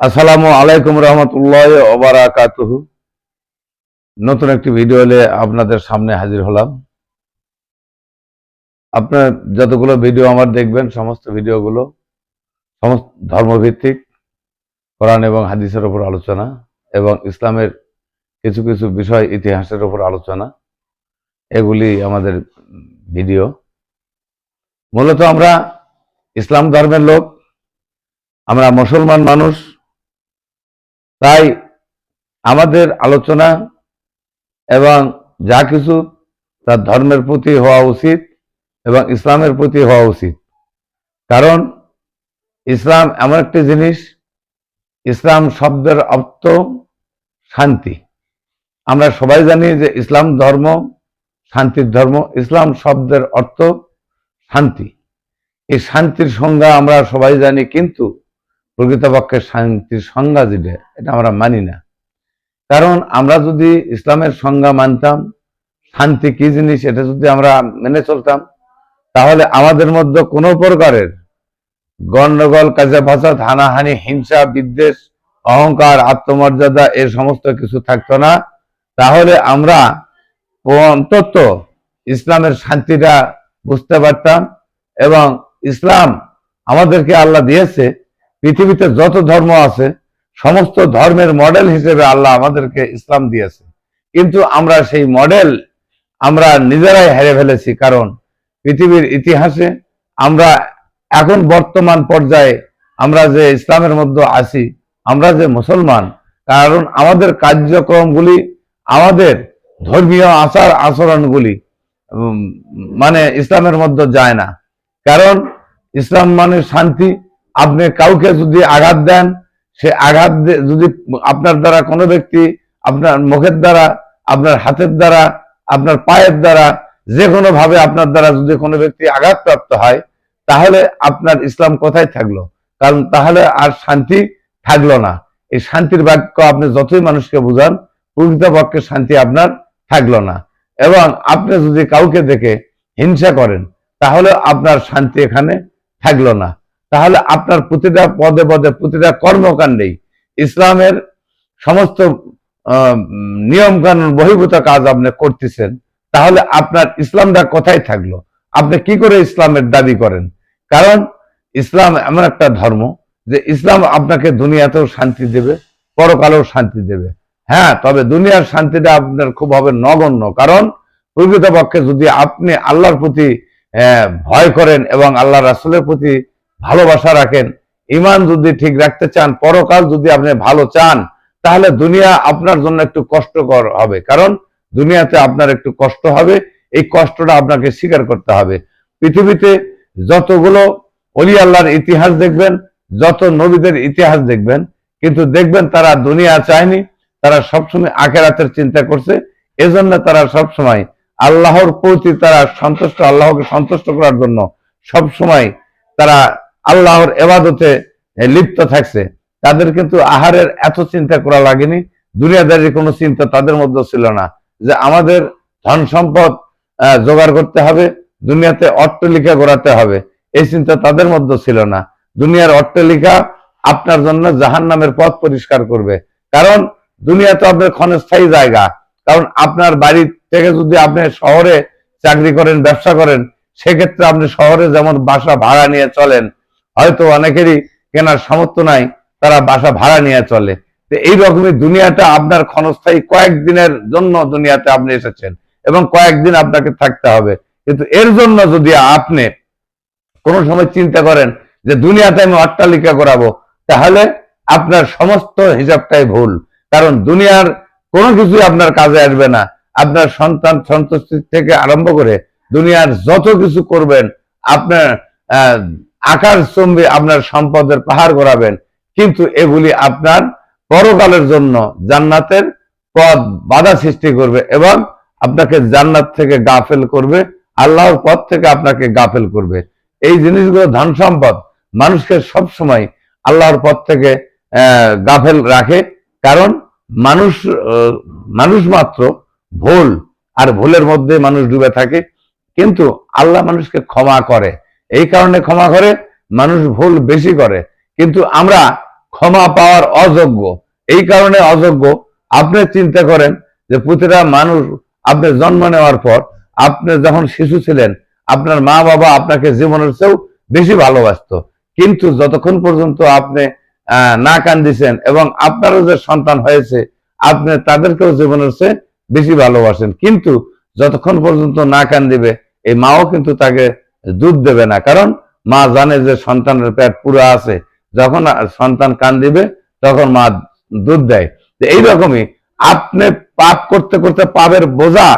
আসসালামু আলাইকুম রহমতুল্লাহ ওবারাকাতুহ নতুন একটি ভিডিও এলে আপনাদের সামনে হাজির হলাম। আপনার যতগুলো ভিডিও আমার দেখবেন, সমস্ত ভিডিওগুলো সমস্ত ধর্মভিত্তিক, কোরআন এবং হাদিসের উপর আলোচনা এবং ইসলামের কিছু কিছু বিষয় ইতিহাসের উপর আলোচনা, এগুলি আমাদের ভিডিও। মূলত আমরা ইসলাম ধর্মের লোক, আমরা মুসলমান মানুষ তাই আমাদের আলোচনা এবং যা কিছু তার ধর্মের প্রতি হওয়া উচিত এবং ইসলামের প্রতি হওয়া উচিত। কারণ ইসলাম এমন একটি জিনিস, ইসলাম শব্দের অর্থ শান্তি। আমরা সবাই জানি যে ইসলাম ধর্ম শান্তির ধর্ম, ইসলাম শব্দের অর্থ শান্তি। এই শান্তির সংজ্ঞা আমরা সবাই জানি, কিন্তু প্রকৃতপক্ষে শান্তির সংজ্ঞা যেটা, এটা আমরা মানি না। কারণ আমরা যদি ইসলামের সংজ্ঞা মানতাম, শান্তি কি জিনিস এটা যদি আমরা মেনে চলতাম, তাহলে আমাদের মধ্যে কোনো প্রকারের গন্ডগোল কাজে ফাসাদ হানাহানি, হিংসা, বিদ্বেষ, অহংকার, আত্মমর্যাদা এ সমস্ত কিছু থাকতো না। তাহলে আমরা অন্তত ইসলামের শান্তিটা বুঝতে পারতাম এবং ইসলাম আমাদেরকে আল্লাহ দিয়েছে পৃথিবীতে যত ধর্ম আছে, সমস্ত ধর্মের মডেল হিসেবে আল্লাহ আমাদেরকে ইসলাম দিয়েছে। কিন্তু আমরা সেই মডেল আমরা নিজেরাই হেরে ফেলেছি, কারণ পৃথিবীর ইতিহাসে আমরা এখন বর্তমান পর্যায়ে আমরা যে ইসলামের মধ্যে আছি, আমরা যে মুসলমান, কারণ আমাদের কার্যক্রমগুলি, আমাদের ধর্মীয় আচার আচরণগুলি মানে ইসলামের মধ্যে যায় না। কারণ ইসলাম মানে শান্তি আপনি কাউকে যদি আঘাত দেন, সে আঘাত যদি আপনার দ্বারা কোনো ব্যক্তি আপনার মুখের দ্বারা, আপনার হাতের দ্বারা, আপনার পায়ের দ্বারা, যে কোনো ভাবে আপনার দ্বারা যদি কোনো ব্যক্তি আঘাতপ্রাপ্ত হয়, তাহলে আপনার ইসলাম কোথায় থাকল? কারণ তাহলে আর শান্তি থাকল না। এই শান্তির বাক্য আপনি যতই মানুষকে বুঝান, প্রকৃতপক্ষে শান্তি আপনার থাকল না। এবং আপনি যদি কাউকে দেখে হিংসা করেন, তাহলে আপনার শান্তি এখানে থাকল না। তাহলে আপনার প্রতিটা পদে পদে, প্রতিটা কর্মকাণ্ডেই ইসলামের সমস্ত নিয়ম কানুন বহির্ভূত কাজ আপনি করতেছেন, তাহলে আপনার ইসলামটা কোথায় থাকল? আপনি কি করে ইসলামের দাবি করেন? কারণ ইসলাম এমন একটা ধর্ম যে ইসলাম আপনাকে দুনিয়াতেও শান্তি দেবে, পরকালেও শান্তি দেবে। হ্যাঁ তবে দুনিয়ার শান্তিটা আপনার খুব হবে নগণ্য। কারণ প্রকৃতপক্ষে যদি আপনি আল্লাহর প্রতি ভয় করেন এবং আল্লাহ রাসুলের প্রতি ভালোবাসা রাখেন ইমান যদি ঠিক রাখতে চান, পরকাল যদি আপনি ভালো চান, তাহলে দুনিয়া আপনার জন্য একটু কষ্টকর হবে। কারণ দুনিয়াতে আপনার একটু কষ্ট হবে, এই কষ্টটা আপনাকে স্বীকার করতে হবে। পৃথিবীতে যতগুলো অলি আল্লাহর ইতিহাস দেখবেন, যত নবীদের ইতিহাস দেখবেন, কিন্তু দেখবেন তারা দুনিয়া চায়নি, তারা সবসময় আখেরাতের চিন্তা করছে, এজন্য তারা সবসময় আল্লাহর প্রতি তারা সন্তুষ্ট, আল্লাহকে সন্তুষ্ট করার জন্য সবসময় তারা আল্লাহর এবাদতে লিপ্ত থাকছে। তাদের কিন্তু আহারের এত চিন্তা করা লাগেনি। দুনিয়াদারির কোনো চিন্তা তাদের মধ্যে ছিল না। যে আমাদের ধন সম্পদ জোগাড় করতে হবে, দুনিয়াতে অট্টলিকা গড়াতে হবে, এই চিন্তা তাদের মধ্যে ছিল না। দুনিয়ার অট্টলিকা আপনার জন্য জাহান নামের পথ পরিষ্কার করবে। কারণ দুনিয়া তো আপনার ক্ষণস্থায়ী জায়গা। কারণ আপনার বাড়ি থেকে যদি আপনি শহরে চাকরি করেন, ব্যবসা করেন, সেক্ষেত্রে আপনি শহরে যেমন বাসা ভাড়া নিয়ে চলেন হয়তো অনেকেরই কেনার সামর্থ্য নাই, তারা বাসা ভাড়া নিয়ে চলে। তো এই রকমই দুনিয়াটা আপনার ক্ষণস্থায়ী কয়েকদিনের জন্য দুনিয়াতে আপনি এসেছেন এবং কয়েকদিন আপনাকে থাকতে হবে। কিন্তু এর জন্য যদি আপনি কোনো সময় চিন্তা করেন যে দুনিয়াতে আমি অট্টালিকা করাবো, তাহলে আপনার সমস্ত হিসাবটাই ভুল। কারণ দুনিয়ার কোনো কিছুই আপনার কাজে আসবে না। আপনার সন্তান সন্তুষ্টি থেকে আরম্ভ করে দুনিয়ার যত কিছু করবেন, আপনার আকার চম্বে আপনার সম্পদের পাহাড় করাবেন কিন্তু এগুলি আপনার পরকালের জন্য জান্নাতের পথ বাধা সৃষ্টি করবে এবং আপনাকে জান্নাত থেকে গাফেল করবে, আল্লাহর পথ থেকে আপনাকে গাফেল করবে। এই জিনিসগুলো ধন সম্পদ, মানুষকে সব সময় আল্লাহর পথ থেকে গাফেল রাখে। কারণ মানুষ মানুষ মাত্র ভুল, আর ভুলের মধ্যে মানুষ ডুবে থাকে। কিন্তু আল্লাহ মানুষকে ক্ষমা করে। এই কারণে ক্ষমা করে, মানুষ ভুল বেশি করে। কিন্তু আমরা ক্ষমা পাওয়ার অযোগ্য। এই কারণে অযোগ্য। আপনি চিন্তা করেন যে প্রতিটা মানুষ আপনি জন্ম নেওয়ার পর, আপনি যখন শিশু ছিলেন, আপনার মা বাবা আপনাকে জীবনের চেয়েও বেশি ভালোবাসতো। কিন্তু যতক্ষণ পর্যন্ত আপনি না কান্দিছেন এবং আপনারও যে সন্তান হয়েছে, আপনি তাদেরকেও জীবনের চেয়ে বেশি ভালোবাসেন। কিন্তু যতক্ষণ পর্যন্ত না কান্দিবে, এই মাও কিন্তু তাকে দুধ দেবে না। কারণ মা জানে যে সন্তানের পেট পুরো আছে। যখন সন্তান কান দিবে তখন মা দুধ দেয়। এইরকমই আপনি পাপ করতে করতে পাপের বোঝা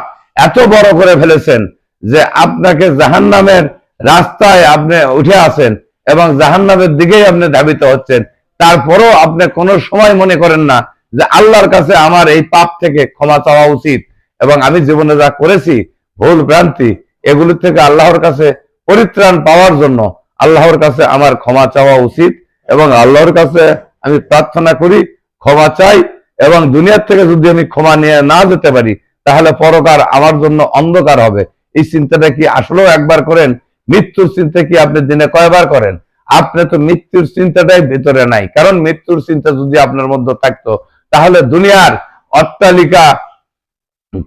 এত বড় করে ফেলেছেন যে আপনাকে জাহান্নামের রাস্তায় আপনি উঠে আসেন এবং জাহান্নামের দিকেই আপনি ধাবিত হচ্ছেন। তারপরও আপনি কোনো সময় মনে করেন না যে আল্লাহর কাছে আমার এই পাপ থেকে ক্ষমা চাওয়া উচিত। এবং আমি জীবনে যা করেছি, ভুল ভ্রান্তি, এগুলি থেকে আল্লাহর কাছে পরিত্রাণ পাওয়ার জন্য আল্লাহর কাছে আমার ক্ষমা চাওয়া উচিত এবং আল্লাহর কাছে আমি প্রার্থনা করি, ক্ষমা চাই এবং দুনিয়ার থেকে যদি আমি ক্ষমা নিয়ে না যেতে পারি, তাহলে পরকার আমার জন্য অন্ধকার হবে। এই চিন্তাটা কি আসলেও একবার করেন? মৃত্যুর চিন্তা কি আপনি দিনে কয়বার করেন? আপনি তো মৃত্যুর চিন্তাটাই ভিতরে নাই। কারণ মৃত্যুর চিন্তা যদি আপনার মধ্যে থাকতো, তাহলে দুনিয়ার অট্টালিকা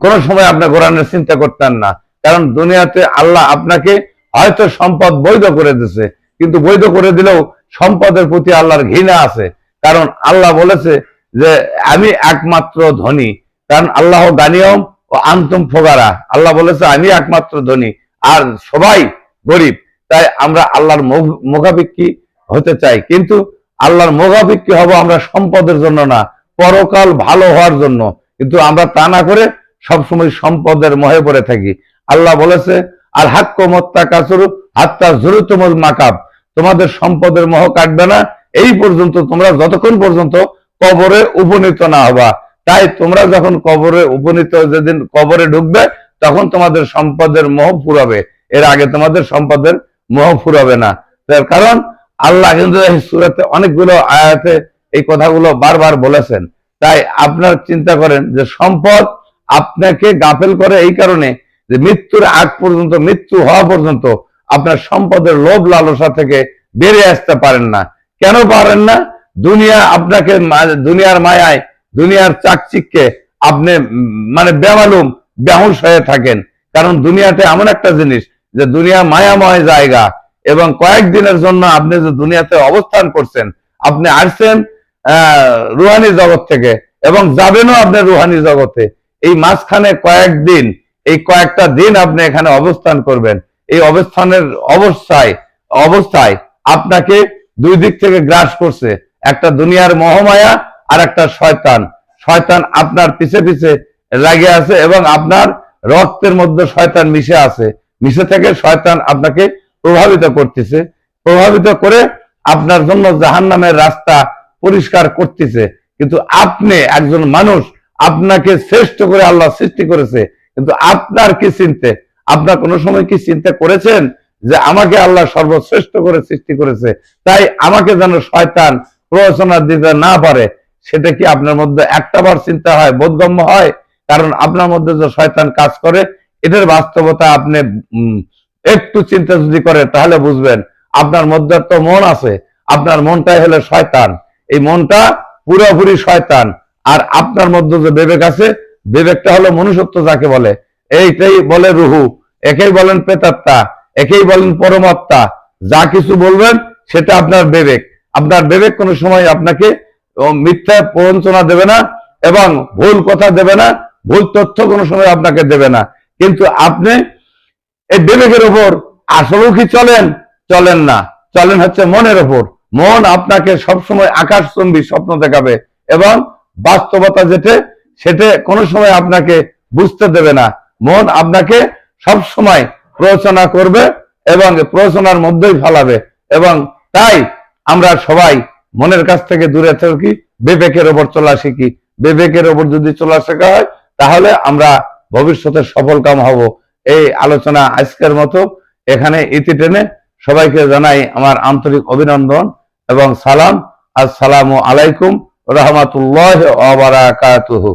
কোন সময় আপনি কোরআনের চিন্তা করতেন না। কারণ দুনিয়াতে আল্লাহ আপনাকে হয়তো সম্পদ বৈধ করে দিছে, কিন্তু বৈধ করে দিলেও সম্পদের প্রতি আল্লাহর ঘৃণা আছে। কারণ আল্লাহ বলেছে যে, আমি একমাত্র ধনী। কারণ আল্লাহ গানিয়ম ও আন্তম ফোগারা। আল্লাহ বলেছে, আমি একমাত্র ধনী আর সবাই গরিব। তাই আমরা আল্লাহর মুখ- মুখাপেক্ষী হতে চাই। কিন্তু আল্লাহর মুখাপেক্ষী হব আমরা সম্পদের জন্য না, পরকাল ভালো হওয়ার জন্য। কিন্তু আমরা তা না করে সবসময় সম্পদের মহে পড়ে থাকি। আল্লাহ বলেছে আর হাক্ক মত্তা কাসরু হাত্তা জরুতমল মাকাব। তোমাদের সম্পদের মোহ কাটবে না। এই পর্যন্ত তোমরা যতক্ষণ পর্যন্ত কবরে উপনীত না হবা। তাই তোমরা যখন কবরে উপনীত যেদিন কবরে ঢুকবে, তখন তোমাদের সম্পদের মোহ ফুরাবে। এর আগে তোমাদের সম্পদের মোহ ফুরাবে না। তার কারণ আল্লাহ কিন্তু সুরাতে অনেকগুলো আয়াতে এই কথাগুলো বারবার বলেছেন। তাই আপনার চিন্তা করেন যে সম্পদ আপনাকে গাফেল করে এই কারণে যে মৃত্যুর আগ পর্যন্ত, মৃত্যু হওয়া পর্যন্ত আপনার সম্পদের লোভ লালসা থেকে বেড়ে আসতে পারেন না। কেন পারেন না? দুনিয়া আপনাকে দুনিয়ার মায়ায়, দুনিয়ার চাকচিককে আপনি মানে বেমালুম, বেহুশ হয়ে থাকেন। কারণ দুনিয়াতে এমন একটা জিনিস যে দুনিয়া মায়াময় জায়গা এবং কয়েকদিনের জন্য আপনি যে দুনিয়াতে অবস্থান করছেন, আপনি আসছেন রুহানি জগৎ থেকে এবং যাবেনও আপনি রুহানি জগতে। এই মাঝখানে কয়েকদিন এই কয়েকটা দিন আপনি এখানে অবস্থান করবেন। এই অবস্থানের অবস্থায় অবস্থায় আপনাকে দুই দিক থেকে গ্রাস করছে। একটা দুনিয়ার মহামায়া আর একটা শয়তান। শয়তান আপনার পিছে পিছে লাগে আছে এবং আপনার রক্তের মধ্যে শয়তান মিশে আছে। মিশে থেকে শয়তান আপনাকে প্রভাবিত করতেছে। প্রভাবিত করে আপনার জন্য জাহান্নামের রাস্তা পরিষ্কার করতেছে। কিন্তু আপনি একজন মানুষ, আপনাকে শ্রেষ্ঠ করে আল্লাহ সৃষ্টি করেছে। কিন্তু আপনার কি চিনতে? আপনার কোনো সময় কি চিন্তা করেছেন যে আমাকে আল্লাহ সর্বশ্রেষ্ঠ করে সৃষ্টি করেছে, তাই আমাকে যেন শয়তান প্ররোচনা দিতে না পারে? সেটা কি আপনার মধ্যে একটা বার চিন্তা হয়, বোধগম্য হয়? কারণ আপনার মধ্যে যে শয়তান কাজ করে, এটার বাস্তবতা আপনি একটু চিন্তা যদি করে তাহলে বুঝবেন আপনার মধ্যে তো মন আছে, আপনার মনটাই হলো শয়তান। এই মনটা পুরোপুরি শয়তান। আর আপনার মধ্যে যে বিবেক আছে বিবেকটা হলো মনুষ্যত্ব যাকে বলে। এইটাই বলে রুহু, একেই বলেন প্রেতাত্মা, একেই বলেন পরমাত্মা। যা কিছু বলবেন, সেটা আপনার বিবেক। আপনার বিবেক কোনো সময় আপনাকে মিথ্যা প্রবঞ্চনা দেবে না এবং ভুল কথা দেবে না, ভুল তথ্য কোনো সময় আপনাকে দেবে না। কিন্তু আপনি এই বিবেকের ওপর আসলেও কি চলেন? চলেন না। চলেন হচ্ছে মনের ওপর। মন আপনাকে সবসময় আকাশচুম্বী স্বপ্ন দেখাবে এবং বাস্তবতা যেটা সেটা কোনো সময় আপনাকে বুঝতে দেবে না। মন আপনাকে সব সময় প্ররোচনা করবে এবং প্ররোচনার মধ্যেই ফেলাবে এবং তাই আমরা সবাই মনের কাছ থেকে দূরে থাকি, বিবেকের ওপর চলা শিখি। বিবেকের ওপর যদি চলা শেখা হয়, তাহলে আমরা ভবিষ্যতে সফল কাম হব। এই আলোচনা আজকের মতো। এখানে ইতি টেনে সবাইকে জানাই আমার আন্তরিক অভিনন্দন এবং সালাম। আসসালামু আলাইকুম রহমতুল্লাহ ওয়া বারাকাতুহু।